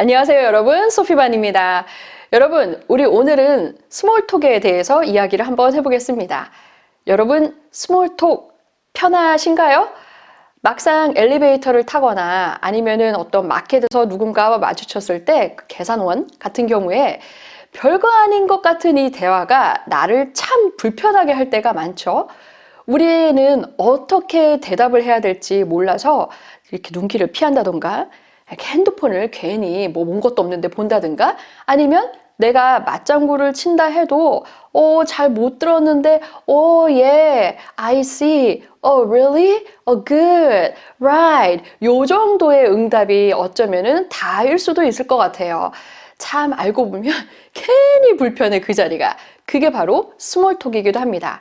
안녕하세요, 여러분. 소피반입니다. 여러분, 우리 오늘은 스몰톡에 대해서 이야기를 한번 해보겠습니다. 여러분, 스몰톡 편하신가요? 막상 엘리베이터를 타거나 아니면은 어떤 마켓에서 누군가와 마주쳤을 때 그 계산원 같은 경우에 별거 아닌 것 같은 이 대화가 나를 참 불편하게 할 때가 많죠. 우리는 어떻게 대답을 해야 될지 몰라서 이렇게 눈길을 피한다던가 이렇게 핸드폰을 괜히 뭐 본 것도 없는데 본다든가 아니면 내가 맞장구를 친다 해도 어, 잘 못 들었는데 어, 예, I see, oh, really, oh, good, right 요 정도의 응답이 어쩌면은 다일 수도 있을 것 같아요. 참 알고 보면 괜히 불편해 그 자리가 그게 바로 스몰톡이기도 합니다.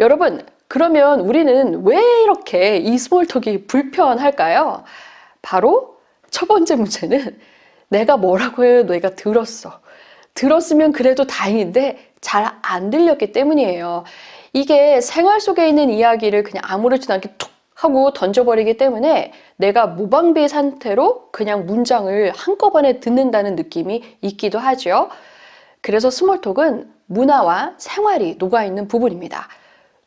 여러분 그러면 우리는 왜 이렇게 이 스몰톡이 불편할까요? 바로 첫 번째 문제는 내가 뭐라고 해요? 내가 들었어. 들었으면 그래도 다행인데 잘 안 들렸기 때문이에요. 이게 생활 속에 있는 이야기를 그냥 아무렇지도 않게 툭 하고 던져버리기 때문에 내가 무방비 상태로 그냥 문장을 한꺼번에 듣는다는 느낌이 있기도 하죠. 그래서 스몰톡은 문화와 생활이 녹아있는 부분입니다.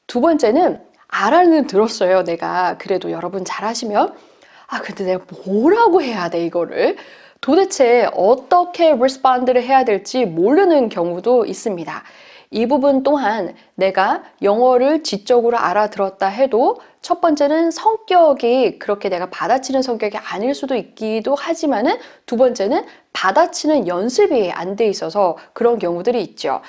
두 번째는 알아는 들었어요. 내가 그래도 여러분 잘하시면 아 근데 내가 뭐라고 해야 돼 이거를 도대체 어떻게 리스폰드를 해야 될지 모르는 경우도 있습니다. 이 부분 또한 내가 영어를 지적으로 알아들었다 해도 첫 번째는 성격이 그렇게 내가 받아치는 성격이 아닐 수도 있기도 하지만은 두 번째는 받아치는 연습이 안 돼 있어서 그런 경우들이 있죠.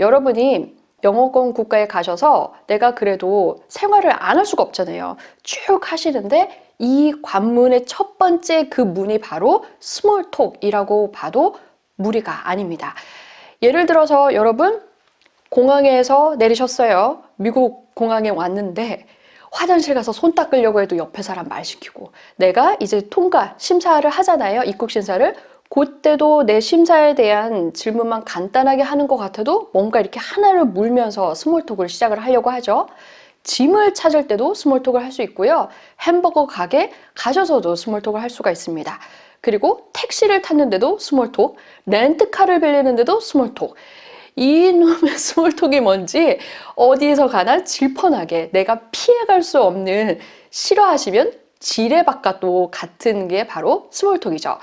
여러분이 영어권 국가에 가셔서 내가 그래도 생활을 안 할 수가 없잖아요. 쭉 하시는데 이 관문의 첫 번째 그 문이 바로 스몰톡이라고 봐도 무리가 아닙니다. 예를 들어서 여러분 공항에서 내리셨어요. 미국 공항에 왔는데 화장실 가서 손 닦으려고 해도 옆에 사람 말 시키고 내가 이제 통과 심사를 하잖아요. 입국 심사를 그때도 내 심사에 대한 질문만 간단하게 하는 것 같아도 뭔가 이렇게 하나를 물면서 스몰톡을 시작을 하려고 하죠. 짐을 찾을 때도 스몰톡을 할 수 있고요. 햄버거 가게 가셔서도 스몰톡을 할 수가 있습니다. 그리고 택시를 탔는데도 스몰톡, 렌트카를 빌리는데도 스몰톡. 이놈의 스몰톡이 뭔지 어디에서 가나 질펀하게 내가 피해갈 수 없는 싫어하시면 지뢰바깥도 같은 게 바로 스몰톡이죠.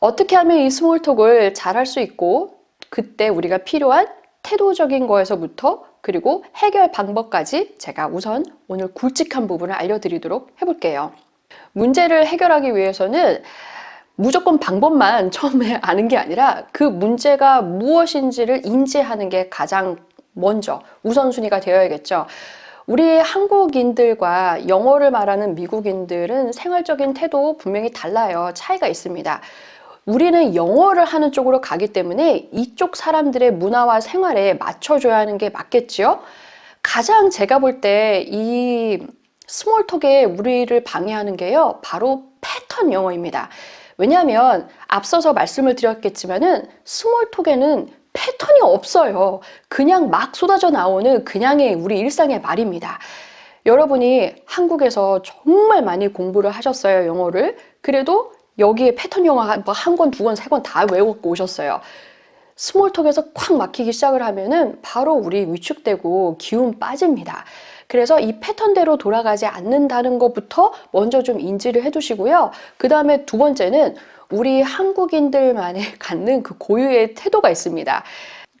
어떻게 하면 이 스몰톡을 잘 할 수 있고 그때 우리가 필요한 태도적인 거에서부터 그리고 해결 방법까지 제가 우선 오늘 굵직한 부분을 알려드리도록 해볼게요. 문제를 해결하기 위해서는 무조건 방법만 처음에 아는 게 아니라 그 문제가 무엇인지를 인지하는 게 가장 먼저 우선순위가 되어야겠죠. 우리 한국인들과 영어를 말하는 미국인들은 생활적인 태도 분명히 달라요. 차이가 있습니다. 우리는 영어를 하는 쪽으로 가기 때문에 이쪽 사람들의 문화와 생활에 맞춰줘야 하는 게 맞겠지요? 가장 제가 볼 때 이 스몰톡에 우리를 방해하는 게요, 바로 패턴 영어입니다. 왜냐하면 앞서서 말씀을 드렸겠지만은 스몰톡에는 패턴이 없어요. 그냥 막 쏟아져 나오는 그냥의 우리 일상의 말입니다. 여러분이 한국에서 정말 많이 공부를 하셨어요, 영어를. 그래도 여기에 패턴 영어 한 권, 두 권, 세 권 다 외우고 오셨어요. 스몰톡에서 콱 막히기 시작을 하면은 바로 우리 위축되고 기운 빠집니다. 그래서 이 패턴대로 돌아가지 않는다는 것부터 먼저 좀 인지를 해두시고요. 그 다음에 두 번째는 우리 한국인들만의 갖는 그 고유의 태도가 있습니다.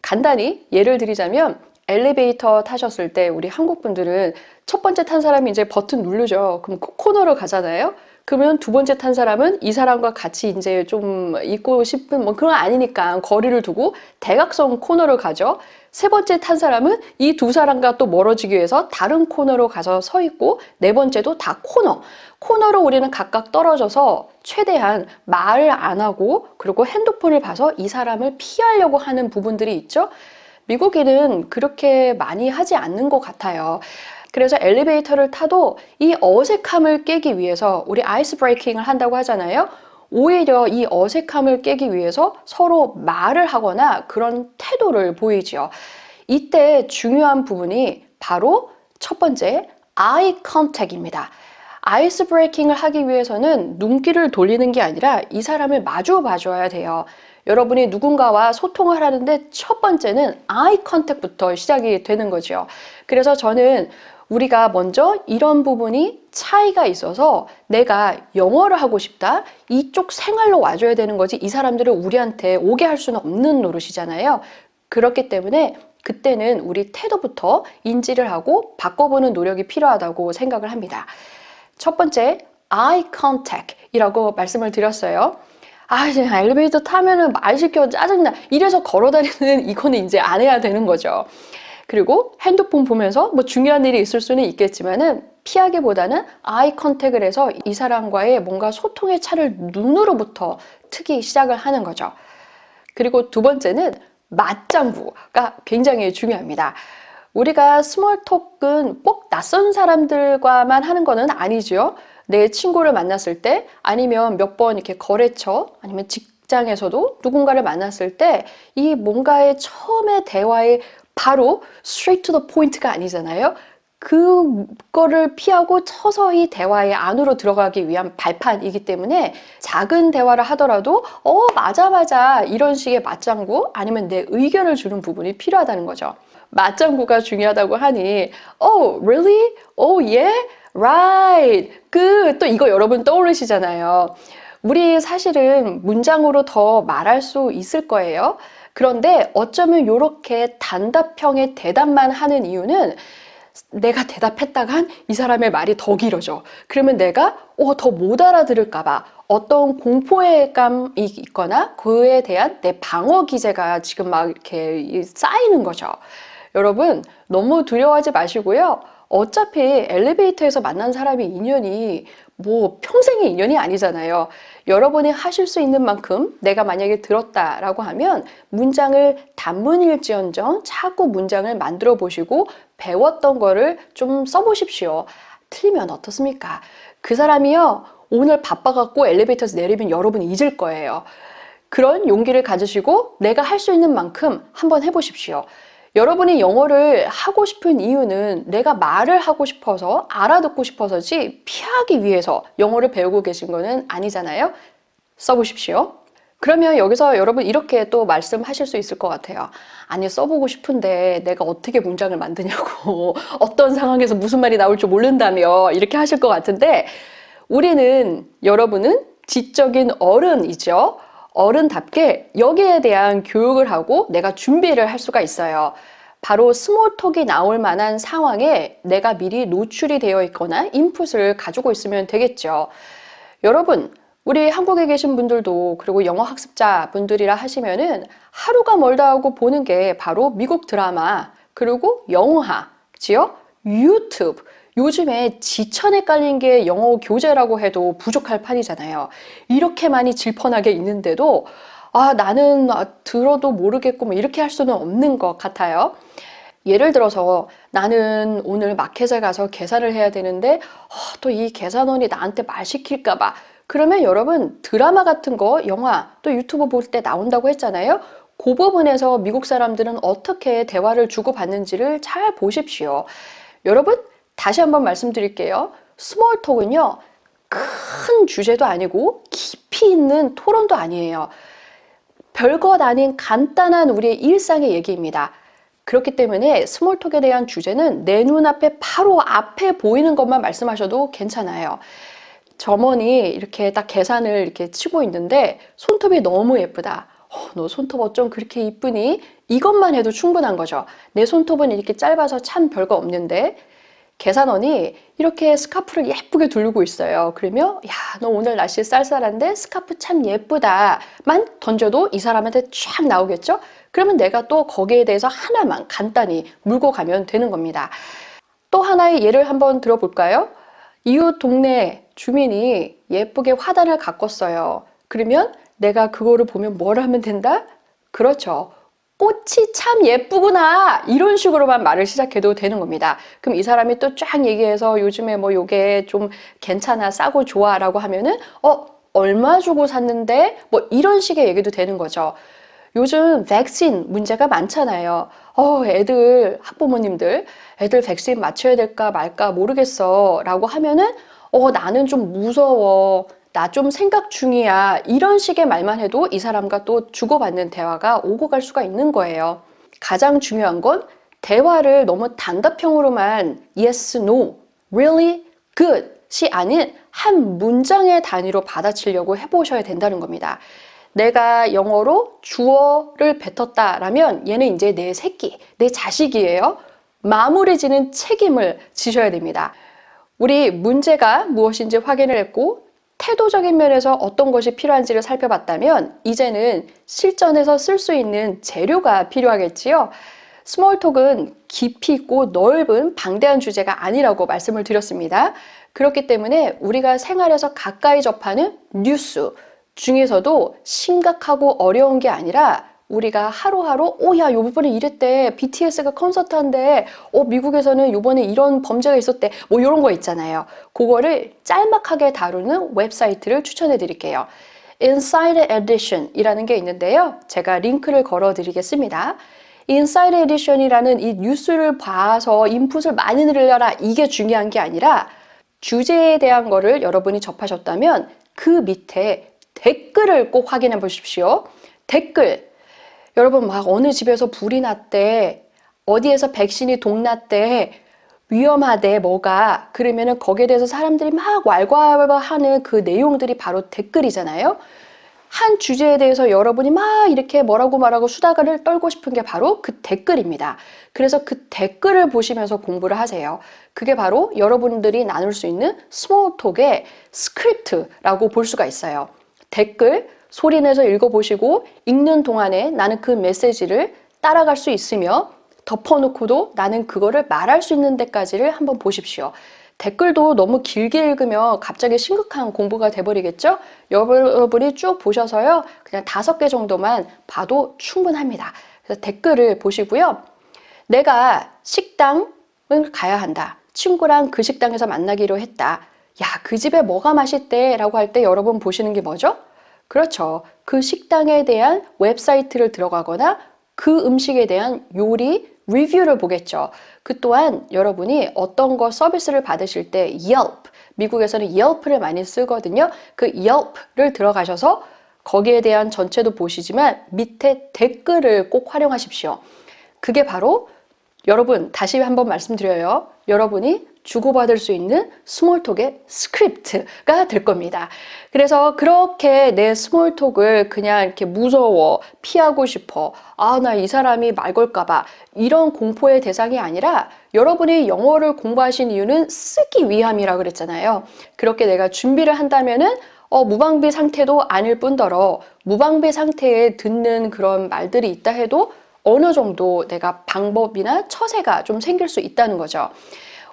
간단히 예를 드리자면 엘리베이터 타셨을 때 우리 한국 분들은 첫 번째 탄 사람이 이제 버튼 누르죠. 그럼 그 코너로 가잖아요. 그러면 두 번째 탄 사람은 이 사람과 같이 이제 좀 있고 싶은 뭐 그런 거 아니니까 거리를 두고 대각선 코너로 가죠. 세 번째 탄 사람은 이 두 사람과 또 멀어지기 위해서 다른 코너로 가서 서 있고 네 번째도 다 코너. 코너로 우리는 각각 떨어져서 최대한 말을 안 하고 그리고 핸드폰을 봐서 이 사람을 피하려고 하는 부분들이 있죠. 미국인은 그렇게 많이 하지 않는 것 같아요. 그래서 엘리베이터를 타도 이 어색함을 깨기 위해서 우리 아이스 브레이킹을 한다고 하잖아요. 오히려 이 어색함을 깨기 위해서 서로 말을 하거나 그런 태도를 보이죠. 이때 중요한 부분이 바로 첫 번째 eye contact입니다. 아이스 브레이킹을 하기 위해서는 눈길을 돌리는 게 아니라 이 사람을 마주 봐줘야 돼요. 여러분이 누군가와 소통을 하는데 첫 번째는 아이 컨택부터 시작이 되는 거죠. 그래서 저는 우리가 먼저 이런 부분이 차이가 있어서 내가 영어를 하고 싶다. 이쪽 생활로 와줘야 되는 거지. 이 사람들을 우리한테 오게 할 수는 없는 노릇이잖아요. 그렇기 때문에 그때는 우리 태도부터 인지를 하고 바꿔보는 노력이 필요하다고 생각을 합니다. 첫 번째, eye contact이라고 말씀을 드렸어요. 아, 이제 엘리베이터 타면은 말 시켜 짜증나. 이래서 걸어 다니는 이거는 이제 안 해야 되는 거죠. 그리고 핸드폰 보면서 뭐 중요한 일이 있을 수는 있겠지만은 피하기보다는 아이 컨택을 해서 이 사람과의 뭔가 소통의 차를 눈으로부터 트기 시작을 하는 거죠. 그리고 두 번째는 맞장구가 굉장히 중요합니다. 우리가 스몰 톡은 꼭 낯선 사람들과만 하는 거는 아니죠. 내 친구를 만났을 때 아니면 몇 번 이렇게 거래처 아니면 직장에서도 누군가를 만났을 때 이 뭔가의 처음의 대화에 바로 straight to the point가 아니잖아요. 그거를 피하고 서서히 대화의 안으로 들어가기 위한 발판이기 때문에 작은 대화를 하더라도 어 맞아 맞아 이런 식의 맞장구 아니면 내 의견을 주는 부분이 필요하다는 거죠. 맞장구가 중요하다고 하니 oh really? oh yeah? right 그 또 이거 여러분 떠오르시잖아요. 우리 사실은 문장으로 더 말할 수 있을 거예요. 그런데 어쩌면 이렇게 단답형의 대답만 하는 이유는 내가 대답했다간 이 사람의 말이 더 길어져. 그러면 내가 어, 더 못 알아들을까 봐 어떤 공포감이 있거나 그에 대한 내 방어 기제가 지금 막 이렇게 쌓이는 거죠. 여러분, 너무 두려워하지 마시고요. 어차피 엘리베이터에서 만난 사람의 인연이 뭐 평생의 인연이 아니잖아요. 여러분이 하실 수 있는 만큼 내가 만약에 들었다라고 하면 문장을 단문일지언정 자꾸 문장을 만들어 보시고 배웠던 거를 좀 써보십시오. 틀리면 어떻습니까? 그 사람이요, 오늘 바빠갖고 엘리베이터에서 내리면 여러분이 잊을 거예요. 그런 용기를 가지시고 내가 할 수 있는 만큼 한번 해보십시오. 여러분이 영어를 하고 싶은 이유는 내가 말을 하고 싶어서 알아듣고 싶어서지 피하기 위해서 영어를 배우고 계신 거는 아니잖아요. 써보십시오. 그러면 여기서 여러분 이렇게 또 말씀하실 수 있을 것 같아요. 아니, 써보고 싶은데 내가 어떻게 문장을 만드냐고, 어떤 상황에서 무슨 말이 나올 줄 모른다며, 이렇게 하실 것 같은데, 우리는, 여러분은 지적인 어른이죠. 어른답게 여기에 대한 교육을 하고 내가 준비를 할 수가 있어요. 바로 스몰톡이 나올 만한 상황에 내가 미리 노출이 되어 있거나 인풋을 가지고 있으면 되겠죠. 여러분, 우리 한국에 계신 분들도 그리고 영어 학습자 분들이라 하시면은 하루가 멀다 하고 보는 게 바로 미국 드라마 그리고 영화, 지요? 유튜브. 요즘에 지천에 깔린 게 영어 교재라고 해도 부족할 판이잖아요. 이렇게 많이 질펀하게 있는데도 아, 나는 들어도 모르겠고 뭐 이렇게 할 수는 없는 것 같아요. 예를 들어서 나는 오늘 마켓에 가서 계산을 해야 되는데 어, 또이 계산원이 나한테 말 시킬까 봐. 그러면 여러분 드라마 같은 거, 영화, 또 유튜브 볼 때 나온다고 했잖아요. 그 부분에서 미국 사람들은 어떻게 대화를 주고받는지를 잘 보십시오. 여러분 다시 한번 말씀드릴게요. 스몰 톡은요, 큰 주제도 아니고 깊이 있는 토론도 아니에요. 별것 아닌 간단한 우리의 일상의 얘기입니다. 그렇기 때문에 스몰톡에 대한 주제는 내 눈앞에 바로 앞에 보이는 것만 말씀하셔도 괜찮아요. 점원이 이렇게 딱 계산을 이렇게 치고 있는데 손톱이 너무 예쁘다. 어, 너 손톱 어쩜 그렇게 이쁘니? 이것만 해도 충분한 거죠. 내 손톱은 이렇게 짧아서 참 별거 없는데 계산원이 이렇게 스카프를 예쁘게 두르고 있어요. 그러면 야, 너 오늘 날씨 쌀쌀한데 스카프 참 예쁘다 만 던져도 이 사람한테 쫙 나오겠죠? 그러면 내가 또 거기에 대해서 하나만 간단히 물고 가면 되는 겁니다. 또 하나의 예를 한번 들어볼까요? 이웃 동네 주민이 예쁘게 화단을 가꿨어요. 그러면 내가 그거를 보면 뭘 하면 된다? 그렇죠. 꽃이 참 예쁘구나 이런 식으로만 말을 시작해도 되는 겁니다. 그럼 이 사람이 또 쫙 얘기해서 요즘에 뭐 요게 좀 괜찮아 싸고 좋아 라고 하면은 어 얼마 주고 샀는데 뭐 이런 식의 얘기도 되는 거죠. 요즘 백신 문제가 많잖아요. 어, 애들, 학부모님들, 애들 백신 맞춰야 될까 말까 모르겠어. 라고 하면은, 어, 나는 좀 무서워. 나 좀 생각 중이야. 이런 식의 말만 해도 이 사람과 또 주고받는 대화가 오고 갈 수가 있는 거예요. 가장 중요한 건 대화를 너무 단답형으로만 yes, no, really, good이 아닌 한 문장의 단위로 받아치려고 해보셔야 된다는 겁니다. 내가 영어로 주어를 뱉었다라면 얘는 이제 내 새끼, 내 자식이에요. 마무리 지는 책임을 지셔야 됩니다. 우리 문제가 무엇인지 확인을 했고 태도적인 면에서 어떤 것이 필요한지를 살펴봤다면 이제는 실전에서 쓸 수 있는 재료가 필요하겠지요. 스몰톡은 깊이 있고 넓은 방대한 주제가 아니라고 말씀을 드렸습니다. 그렇기 때문에 우리가 생활에서 가까이 접하는 뉴스 중에서도 심각하고 어려운 게 아니라 우리가 하루하루 오야 요번에 이랬대. BTS가 콘서트 한대. 어 미국에서는 요번에 이런 범죄가 있었대. 뭐 이런 거 있잖아요. 그거를 짤막하게 다루는 웹사이트를 추천해 드릴게요. Inside Edition 이라는 게 있는데요. 제가 링크를 걸어 드리겠습니다. Inside Edition이라는 이 뉴스를 봐서 인풋을 많이 늘려라. 이게 중요한 게 아니라 주제에 대한 거를 여러분이 접하셨다면 그 밑에 댓글을 꼭 확인해 보십시오. 댓글 여러분 막 어느 집에서 불이 났대 어디에서 백신이 동났대 위험하대 뭐가. 그러면은 거기에 대해서 사람들이 막 왈가왈부하는 그 내용들이 바로 댓글이잖아요. 한 주제에 대해서 여러분이 막 이렇게 뭐라고 말하고 수다가를 떨고 싶은 게 바로 그 댓글입니다. 그래서 그 댓글을 보시면서 공부를 하세요. 그게 바로 여러분들이 나눌 수 있는 스몰톡의 스크립트라고 볼 수가 있어요. 댓글 소리 내서 읽어보시고 읽는 동안에 나는 그 메시지를 따라갈 수 있으며 덮어놓고도 나는 그거를 말할 수 있는 데까지를 한번 보십시오. 댓글도 너무 길게 읽으면 갑자기 심각한 공부가 돼버리겠죠? 여러분이 쭉 보셔서요. 그냥 다섯 개 정도만 봐도 충분합니다. 그래서 댓글을 보시고요. 내가 식당을 가야 한다. 친구랑 그 식당에서 만나기로 했다. 야, 그 집에 뭐가 맛있대? 라고 할 때 여러분 보시는 게 뭐죠? 그렇죠. 그 식당에 대한 웹사이트를 들어가거나 그 음식에 대한 요리 리뷰를 보겠죠. 그 또한 여러분이 어떤 거 서비스를 받으실 때 Yelp, 미국에서는 Yelp를 많이 쓰거든요. 그 Yelp를 들어가셔서 거기에 대한 전체도 보시지만 밑에 댓글을 꼭 활용하십시오. 그게 바로 여러분 다시 한번 말씀드려요. 여러분이 주고받을 수 있는 스몰톡의 스크립트가 될 겁니다. 그래서 그렇게 내 스몰톡을 그냥 이렇게 무서워, 피하고 싶어, 아, 나 이 사람이 말 걸까봐, 이런 공포의 대상이 아니라 여러분이 영어를 공부하신 이유는 쓰기 위함이라 그랬잖아요. 그렇게 내가 준비를 한다면은 어, 무방비 상태도 아닐 뿐더러 무방비 상태에 듣는 그런 말들이 있다 해도 어느 정도 내가 방법이나 처세가 좀 생길 수 있다는 거죠.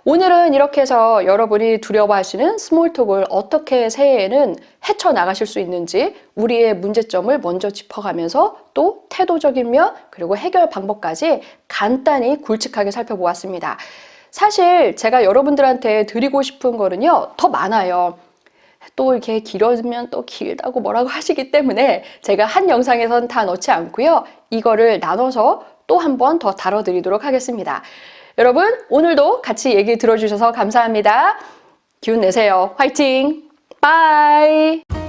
오늘은 이렇게 해서 여러분이 두려워하시는 스몰톡을 어떻게 새해에는 헤쳐나가실 수 있는지 우리의 문제점을 먼저 짚어가면서 또 태도적인 면 그리고 해결 방법까지 간단히 굵직하게 살펴보았습니다. 사실 제가 여러분들한테 드리고 싶은 거는요 더 많아요. 또 이렇게 길어지면 또 길다고 뭐라고 하시기 때문에 제가 한 영상에선 다 넣지 않고요. 이거를 나눠서 또 한 번 더 다뤄드리도록 하겠습니다. 여러분, 오늘도 같이 얘기 들어주셔서 감사합니다. 기운 내세요. 화이팅! 빠이!